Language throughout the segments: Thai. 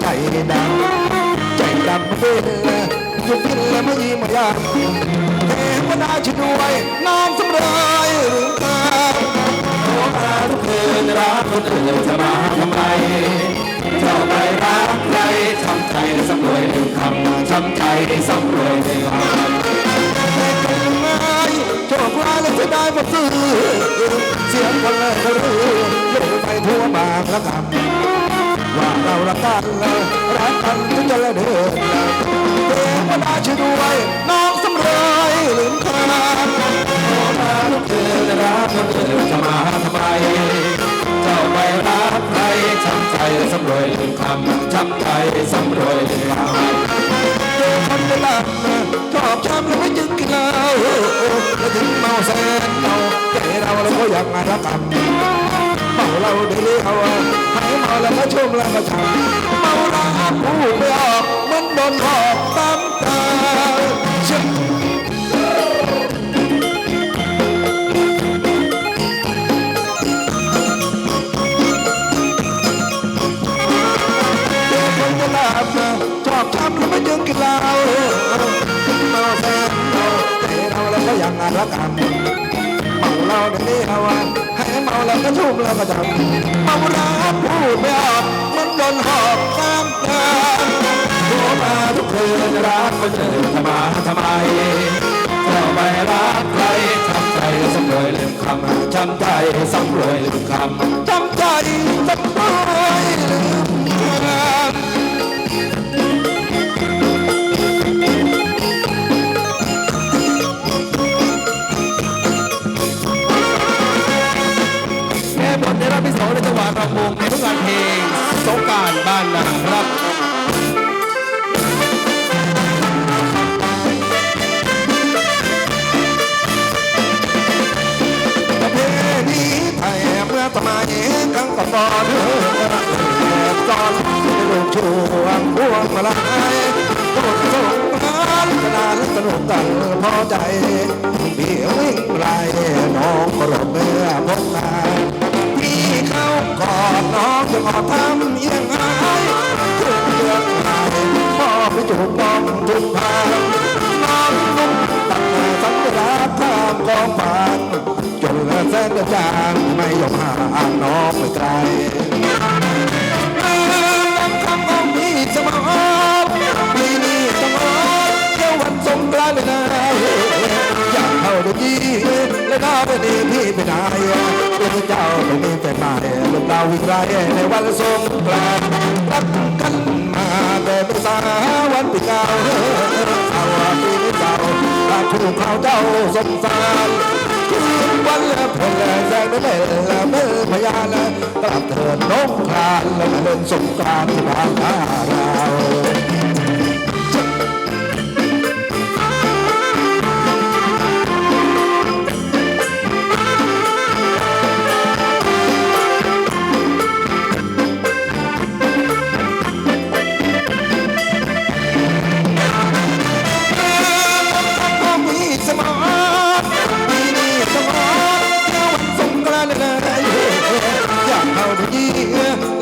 ใจดำใจดำเพื่อยุบินและไม่ยิ้มยางเทวดาช่วยน้องสำรายหรือตาหัวมาทุกคืนรักคนอื่นจะมาทำไมเจ้าไปรักใครทำใจสำรวยหนึ่งคำทำใจสำรวยหนึ่งคำโชคร้ายและจะได้มาซื้อเสียงคนเลยก็รู้ลงไปทั่วบางแล้วกับ ว่าเรารักกันเลยรักกันถึงจะละเดินเทวดาช่วยด้วยน้องสำเรยหรือเปล่าหัวมาทุกคืนรักคนอื่นจะมาทำไมเจ้าไปรักใครช้ำใจสำรวยหนึ่งคำช้ำใจสำรวยหนึ่งคำเจอคนในหลับชอบช้ำแล้วไม่จึงกินเหล้าแล้วถึงเมาแสนเมาแต่เราเราก็อยากมารักกัน เมาเราเดียวให้เมาแล้วก็ชมแล้วก็ช้ำเมาแล้วพูดไม่ออกมันโดนหอกตามตาเชื่อเจอคนจะหลับชอบช้ำแล้วไม่จึงกินเหล้าเมาแสนเมาแต่เราเราก็ยังรักกัน เมาแล้วก็ชุ่มแล้วก็จับมาบุราพูดไม่ออกมันโดนหอกตามตาหัวมาทุกคืนรักคนเจอทำไมทำไมก็ไม่รักใครทำใจสำรวยลืมคำจำใจสำรวยลืมคำจำใจ วงพวงมาลัยโดดส่งงานขนาดสนุกกันพอใจเบี้ยวิ่งไล่น้องก็หลบเมื่อพบหน้าพี่เข้ากอดน้องจะขอทำเอียงไงเครื่องเลือกไห้พ่อไปจูบน้องทุกทางน้องนุ่มตัดสัญลักษณ์ข้ามกองฟางจนแสนจะจางไม่ยอมห่างน้องไปไกล ดูยี่และน้าไปนี่พี่ไปไหนเพื่อเจ้าไปมีแฟนใหม่ลูกดาววิไกรในวันสงกรานต์รักกันมาแต่ไม่สาวันปีเก่าเอาปีนี้เจ้ารักถูกเขาเจ้าสงสารคืนวันละเพลแสงไม่ละเมื่อพยานกลับเถิดน้องคลานแล้วมาเล่นสงกรานต์ที่บ้านเรา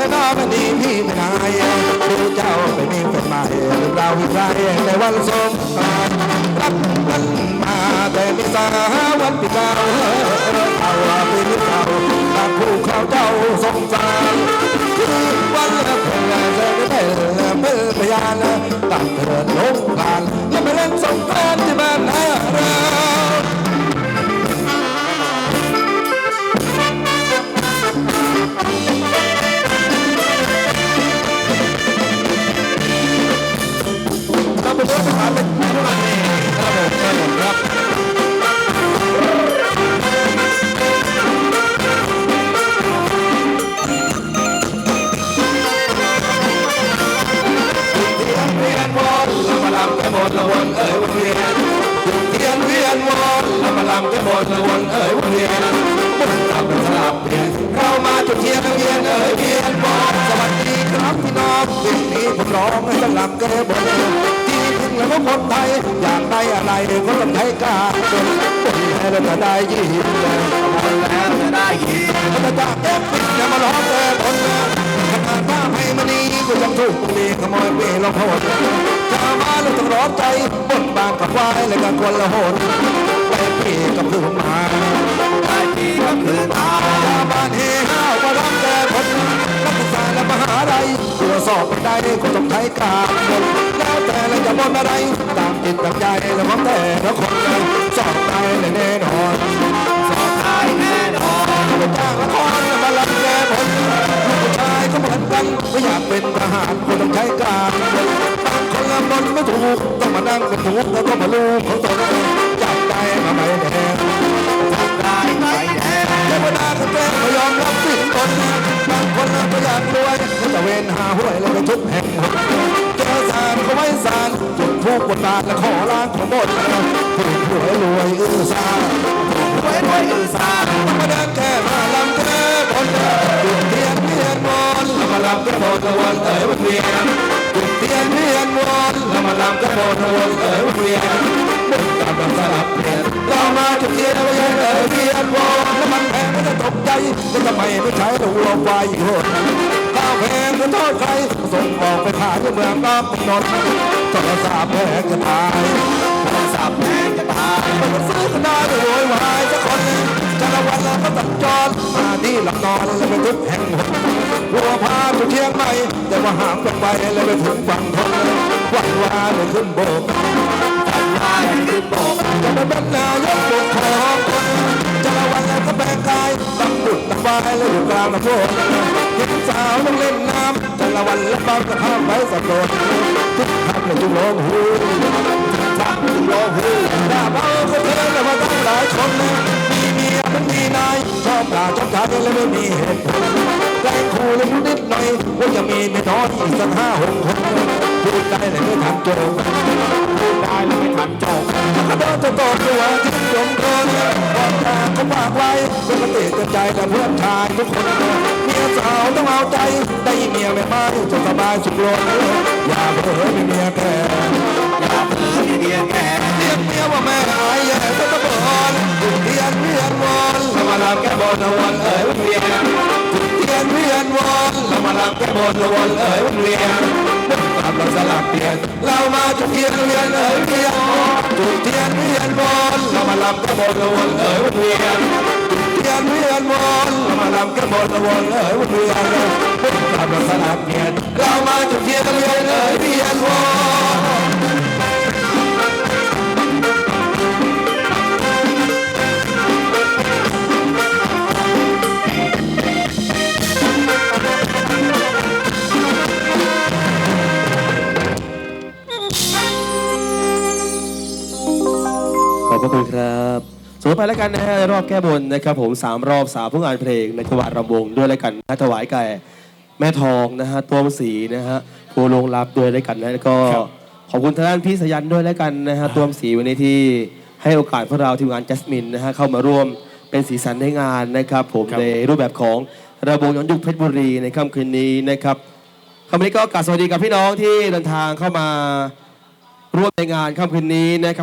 และน้ามันดีพี่ไม่นายดูเจ้าไปมีแฟนใหม่เรื่องราววิไกรในวันสงกรานต์รักกันมาแต่ไม่สาวันปีเก่าเอาปีเก่ารักคู่เขาเจ้าสงสารคือวันละเพื่อนจะได้เพื่อพยานตัดเถิดลงกลานและไปเล่นสงกรานต์ที่บ้านนาเราเรา มาลำกันหมดละวนเอ่ยวนเวียนมันทำเป็นสลับเปลี่ยนเรามาจุดเทียนเวียนเอ่ยเวียนวนสวัสดีครับพี่น้องเพลงนี้ผมร้องให้สลับแก้บนที่ถึงแล้วก็คนไทยอยากได้อะไรก็ต้องใช้กาบนบนแล้วจะได้ยินบนแล้วจะได้ยินแล้วจะเอฟฟิกจะมาร้องแก้บนขนาดผ้าไพมณีก็ยังถูกมีขโมยเปลงโหดชาวบ้าเราต้องร้องใจบนบางกับควายและกับคนละโหด ไปก็คือมาได้ที่ก็คือมาชาบ้านเฮห้าวมารับแก่ผลนักศึกษาและมหาลัยตรวจสอบได้ก็ต้องใช้การเงินแล้วแต่เละจะบนอะไร ตามจิตตามใจและของแต่ละคนสอบได้แน่นอนสอบได้แน่นอนไปจ้างละครมารับแก่ผลลูกชายก็เหมือนกันไม่อยากเป็นทหารก็ต้องใช้การบางคนละบนไม่ถูกต้องมานั่งเป็นทุกข์แล้วก็มาลูกของตนจับได้ มาไม่แดงได้ไม่แน่เทวดาก็แกล้งไม่ยอมรับสินบนบางคนก็อยากรวยก็ตะเวนหาหวยแล้วไปทุกแห่งหนเจอสารก็ไว้สารจุดทูบบนบาและขอล้างของหมดถูกหวยรวยอื้อซ่าไว้ไว้อือซามาเดินแค่มาลำแค่คนจุดเทียนเทียนมนต์เรามาลำกระโดดกระวนเอ๋ยวนเวียนเทียนเทียนมนต์เรามาลำกระโดดกระวนเอ๋ยวนเวียน เทียนเอาไว้เอ่ยเทียนมนต์แล้วมันแพงไม่ได้ตกใจแล้วทำไมไม่ใช้หัวไฟอีกคนข้าวแพงก็โทษใครส่งออกไปขายที่เมืองนอกนนโทรศัพท์แพงจะตายโทรศัพท์แพงจะตายมันซื้อกันได้ไม่โวยวายสักคนจันวันแล้วก็ตัดจอดมาที่หลับนอนแล้วไปทุกแห่งหนหัวพาไปเชียงใหม่แต่ว่าหางกันไปแล้วไปถึงฝั่งทนวันวาเลยขึ้นโบกจัดได้ขึ้นโบกจะมาเป็นนาายและอยู่กลางลำโพงทุกสาวต้องเล่นน้ำแต่ละวันและบางกระข้ามไปสับสนทุกคำเลยจุงลงหูทักจับโลงหูด่าเบาก็เธอแล้วมาทั้งหลายคนนะมีเมียมันมีนายชอบด่าชอบท้าและไม่มีเหตุผลแกล้งคู่เลยพูดนิ หน่อยว่าจะมีไม่น้อยอีกสักห้าหกคนพูดได้เลยไม่ทันโจงได้แล้วไม่ทันจบกระโดดจะตกตัวทิ้งจมโดนบอกจาเขาฝากไว้เป็นปฏิเตือนใจแต่เพื่อนชายทุกคนเมียสาวต้องเอาใจได้เมียไม่ไม่จะสบายสุขลงอย่าเผลอมีเมียแก่อย่าเผลอมีเมียแก่เรียกเมียว่าแม่หายแย่ก็ตะบอนเทียนเวียนวอนมาลำแก้บนกระวนเอ๋ยเวียนเทียนเวียนวน มาลำแก้บนกระวนเอ๋ยวนเวียนมุกตามลำสลับเปลี่ยนเรามาจุดเทียนเวียนเอ๋ยเวียนจุดเทียนเวียนบนเรามาลำแก้บนกระวนเอ๋ยวนเวียนเทียนเวียนบนเรามาลำแก้บนกระวนเอ๋ยวนเวียนตามลำสลับ พระคุณครับสมไปแล้วกันนะฮะรอบแก้บนนะครับผมสามรอบสามผู้งานเพลงในจังหวัดรำวงด้วยแล้วกันนะถวายแก่แม่ทองนะฮะตัวสีนะฮะภูลงรับด้วยแล้วกันนะแล้วก็ขอบคุณทางด้านพี่สยันด้วยแล้วกันนะฮะตัวสีวันนี้ที่ให้โอกาสพวกเราทีมงานจัสมินนะฮะเข้ามาร่วมเป็นสีสันในงานนะครับผมในรูปแบบของระวงย้อนยุคเพชรบุรีในค่ำคืนนี้นะครับคำนี้ก็กราบสวัสดีกับพี่น้องที่เดินทางเข้ามาร่วมในงานค่ำคืนนี้นะครับ